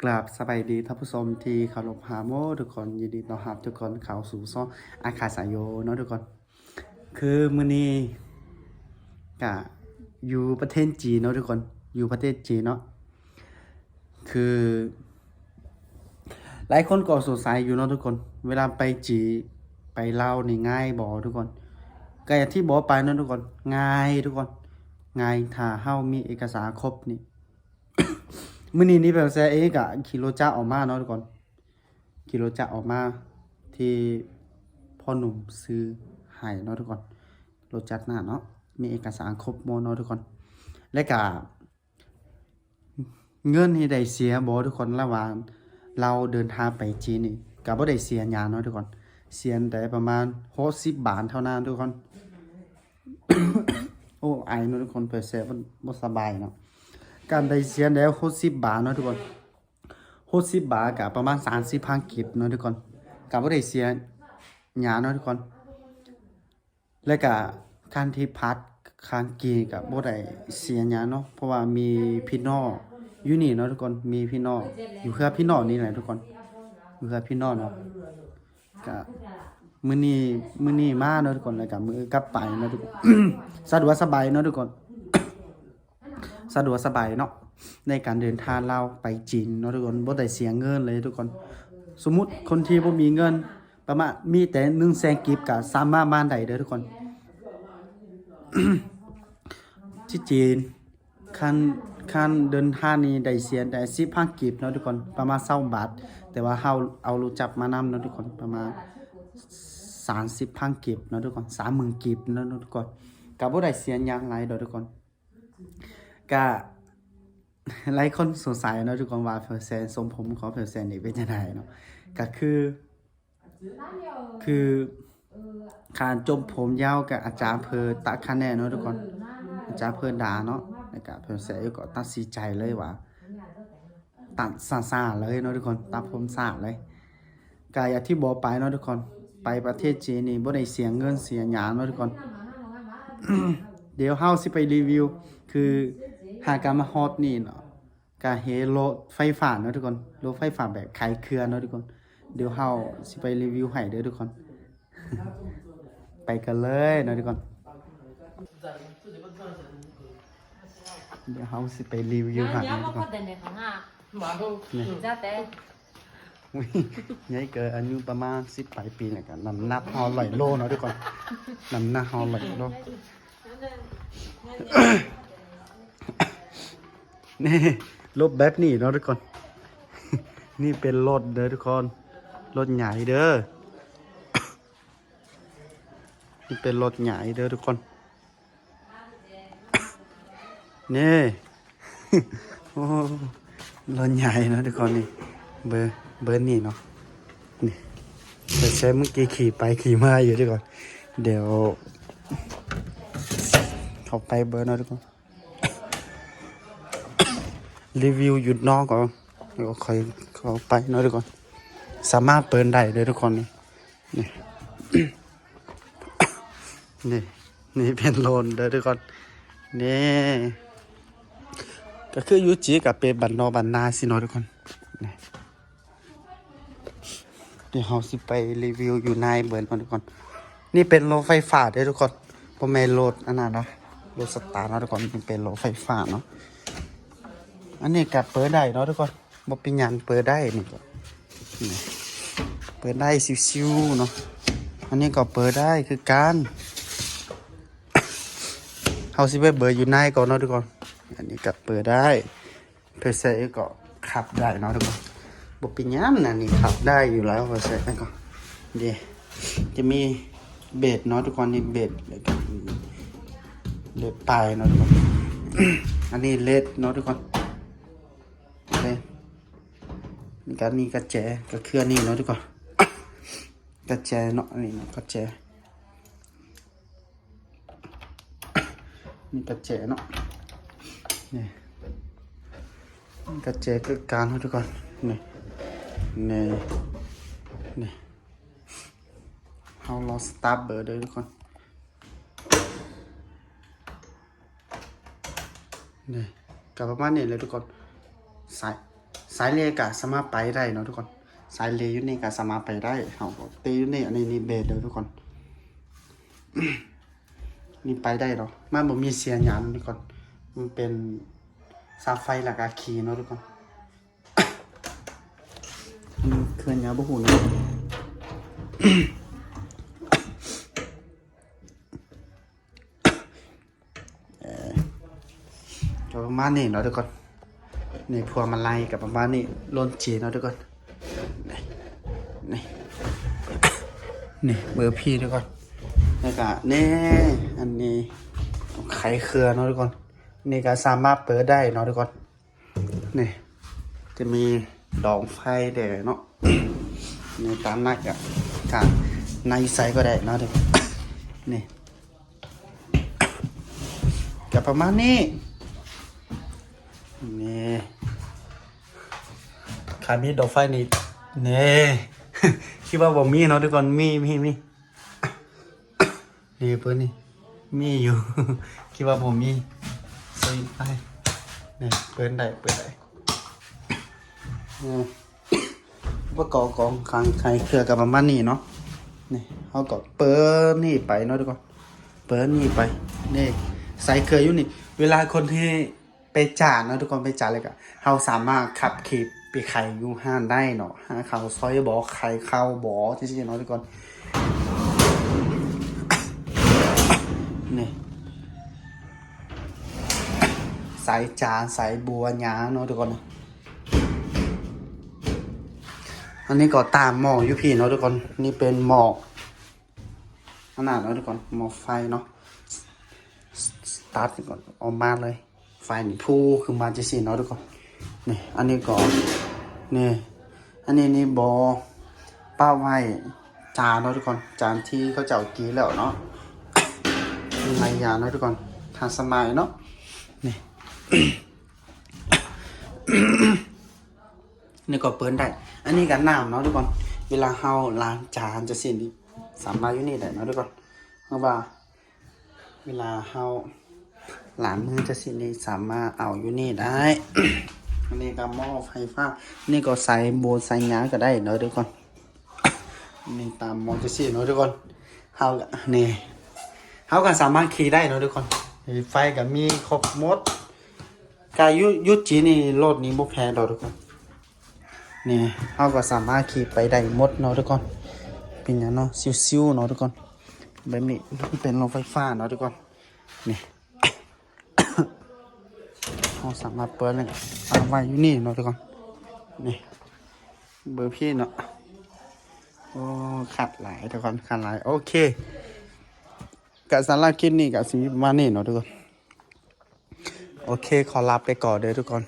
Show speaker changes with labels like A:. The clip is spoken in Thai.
A: กราบสบายดีท่านผู้ชมที่เคารพหาโมทุกคนยินดีต้อนรับทุกคนเข้าสู่ซ่องอาคาสายโยเนาะทุกคน คือมื้อนี้กะอยู่ประเทศจีนเนาะทุกคน อยู่ประเทศจีนเนาะคือ หลายคนก็สงสัยอยู่เนาะทุกคน เวลาไปจีไปเล่านี่ง่ายบ่ทุกคนก็อย่างที่บอกไปเนาะทุกคน ง่ายทุกคน ง่ายถ้าเฮามีเอกสารครบนี่ มื่อนี้นี่แบบแซ่เอกอะขี่รถจักรออกมาเนาะทุกคนขี่รถจักรออกมาที่พ่อหนุ่มซื้อให้เนาะทุกคนรถจักรหน้าเนาะมีเอกสารครบหมดเนาะทุกคน และก็เงินที่ได้เสียบ่ทุกคนระหว่างเราเดินทางไปจีนนี่ก็บ่ได้เสียยังเนาะทุกคนเสียนแต่ประมาณ60บบาทเท่านั้นทุกคน โอ้ไอเนาะทุกคนเปิดเสียบ่บ่สบายเนาะ การได้เสียแล้วหกสิบบาทเนาะทุกคนหกสิบบาทกับประมาณสามสิบพันกิบเนาะทุกคนกับว่าได้เสียหยาเนาะทุกคน และก็การที่พัดคางกีกับบ่ได้เสียหยาเนาะเพราะว่ามีพี่น้องอยู่นี่เนาะทุกคนมีพี่น้องอยู่เพื่อพี่น้องนี่แหละทุกคนอยู่เพื่อพี่น้องเนาะก็มื้อนี้มื้อนี้มาเนาะทุกคนแล้วก็มื้อกลับไปเนาะทุกคนสะดวกสบายเนาะทุกคน สะดวกสบายเนาะในการเดินทางเราไปจีนเนาะทุกคนบ่ได้เสียเงินเลยทุกคน สมมุติคนที่บ่มีเงิน ประมาณมีแต่1แสนกิบก็สามารถมาได้เด้อทุกคนที่จีนคันคันเดินทางนี้ได้เสียได้10,000กิบเนาะทุกคนประมาณ20บาท แต่ว่าเฮาเอารู้จักมานำเนาะทุกคนประมาณ30,000กิบเนาะทุกคน30,000กิบเนาะทุกคนก็บ่ได้เสียหยังหลายดอทุกคน ก็หลายคนสงสัยเนาะทุกคนว่าเปอร์เซนทรงผมของเปอร์เซนนี่เป็นยังไงเนาะก็คือ คือการจมผมยาวกับอาจารย์เพอตัดคะแนนเนาะทุกคน อาจารย์เพอด่าเนาะแล้วก็เปอร์เซนก็ตัดสินใจเลยว่าตัดซาๆเลยเนาะทุกคนตัดผมซาเลยก็อย่างที่บอกไปเนาะทุกคนไปประเทศจีนนี่บ่ได้เสียเงินเสียหยาเนาะทุกคน เดี๋ยวเฮาสิไปรีวิว คือ หากามาฮอตนี่เนาะกาเฮโลไฟฝ่าเนาะทุกคนโลไฟฝ่าแบบไขเครือเนาะทุกคน เดี๋ยวเฮาสิไปรีวิวให้เด้อทุกคน ไปกันเลยเนาะทุกคน เดี๋ยวเฮาสิไปรีวิวให้เนาะทุกคนยัยเกิดอายุประมาณสิบปลายปีเนี่ยกันนำหน้าฮอลายโลเนาะทุกคนนำหน้าฮอลอยโล นี่รถแบบนี้เนาะทุกคน นี่เป็นรถเด้อทุกคน รถใหญ่เด้อ นี่เป็นรถใหญ่เด้อทุกคน นี่โอ้รถใหญ่นะทุกคนนี่ เบอร์เบอร์นี่เนาะ นี่แต่ใช้เมื่อกี้ขี่ไปขี่มาอยู่ทุกคน เดี๋ยวเข้าไปเบอร์เนาะทุกคน รีวิวหยุดนอกก่อนแล้วก็ค่อยเข้าไปเนาะทุกคนสามารถเปิดได้เลยทุกคนนี่นี่นี่นี่เป็นโลนเด้อทุกคนนี่ก็คืออยูจีกับเป็นบันนอบันนาสิเนาะทุกคนนี่เดี๋ยวเราสิไปรีวิวอยู่ในเบิร์นเนทุกคน นี่เป็นรถไฟฟ้าเด้อทุกคนผมไม่นรถอันนั้นเนาะรถสตาร์เนาะทุกคนเป็นรถไฟฟ้าเนาะ อันนี้กับเปิดได้เนาะทุกคนบ่เป็นหยังเปิดได้นี่ก็นี่เปิดได้ชิวๆเนาะอันนี้ก็เปิดได้คือการเฮาสิไปเบิดอยู่ในก่อนเนาะทุกคนอันนี้ก็เปิดได้เพอร์เซก็ขับได้เนาะทุกคนบ่เป็นหยังนะนี่ขับได้อยู่แล้วเพอร์เซก็เดี๋ยวจะมีเบสเนาะทุกคนนี่เบสแล้วก็เลดปลายเนาะทุกคนอันนี้เลดเนาะทุกคน เลยมี การมีกระแจกระเคลื่อนนี่เนาะทุกคนกระแจเนาะนี่เนาะกระแจนี่กระแจเนาะนี่กระแจคือกางเนาะทุกคนนี่นี่นี่เราลองสตาร์เบอร์เด้อทุกคนนี่กับประมาณนี้เลยทุกคนใส่ สายเลก็สามารถไปได้เนาะทุกคน สายเลอยู่นี่ก็สามารถไปได้เฮาตีอยู่นี่อันนี้นี่เบสเด้อทุกคนนี่ไปได้เนาะมันบ่มีเสียงหยังทุกคนมันเป็นสาไฟแล้วก็คีเนาะทุกคนเคลื่อนย้ายบ่ฮู้เนาะประมาณนี้เนาะทุกคน นี่พวงมาลัยกับประมาณนี้โลนจีเนาะทุกคนนี่นี่นี่เบอร์พี่ทุกคนแล้วก็นี่อันนี้ไขเครือเนาะทุกคนนี่ก็สามารถเปิดได้เนาะทุกคนนี่จะมีดองไฟเด้เนาะนี่ตามนักอะค่ะในใสก็ได้เนาะทุกคนนี่กับประมาณนี้ นี่ขามีดอกไฟนี่นี่คิดว่าบ่มีเนาะทุกคนมีมีมีนี่เปิ้นนี่มีอยู่ คิดว่าบ่มีสวิตช์ไฟนี่เปิ้นได้เปิ้นได้นี่อุปกรณ์ของคางไข่เครือกับประมาณนี้เนาะนี่เขาก็เปิดนี่ไปเนาะทุกคนเปิดนี่ไปนี่ใส่เครืออยู่นี่ เวลาคนที่ จ่าเนาะทุกคนไปจ่าเลยก็เราสามารถขับขี่ไปไข่อยู่ห้านได้เนาะหาเขาซอยบอไข่เข้าบอที่สิเนาะทุกคนนี่ใส่จานใส่บัวหยาเนาะทุกคนอันนี้ก็ตามหมอกอยู่พี่เนาะทุกคนนี่เป็นหมอกขนาดเนาะทุกคนหมอกไฟเนาะสตาร์ทก่อนออกมาเลย นี่พูขึ้นมาจะสิเนาะทุกคนนี่อันนี้ก็นี่อันนี้นี่บอป้าไว้จานเนาะทุกคนจานที่เขาเจ้ากีแล้วเนาะมีไมยาเนาะทุกคนทานสมัยเนาะนี่นี่ก็เปิ้นได้ อันนี้กันน้ำเนาะทุกคนเวลาเฮาล้างจานจะสิ่นี่สามารถอยู่นี่ได้เนาะทุกคนเพราะว่าเวลาเฮา หลางมือจะสินี่สามารถเอาอยู่นี่ได้ อันนี้ก็หม้อไฟฟ้า นี่ก็ใส่โบใส่หยาก็ได้เนาะทุกคนนี่ตามหมอจะสิ่เนาะทุกคนเฮานี่เฮาก็สามารถขี่ได้เนาะทุกคน ไฟก็มีครบหมดกายุยุจีนี่รถนี้บ่แพ้ดอกทุกคนนี่เราก็สามารถขี่ไปได้หมดเนาะทุกคนเป็นอย่างเนาะซิวๆเนาะทุกคนแบบนี้เป็นรถไฟฟ้าเนาะทุกคนนี่ เราสามารถเปิดเลยเอาไว้อยู่นี่เนาะทุกคนนี่เบอร์พี่เนาะโอ้ขัดหลายทุกคนขัดหลายโอเคกะสารคลิปนี้กะสิมีประมาณนี้เนาะทุกคนโอเคขอลาไปก่อนเด้อทุกคน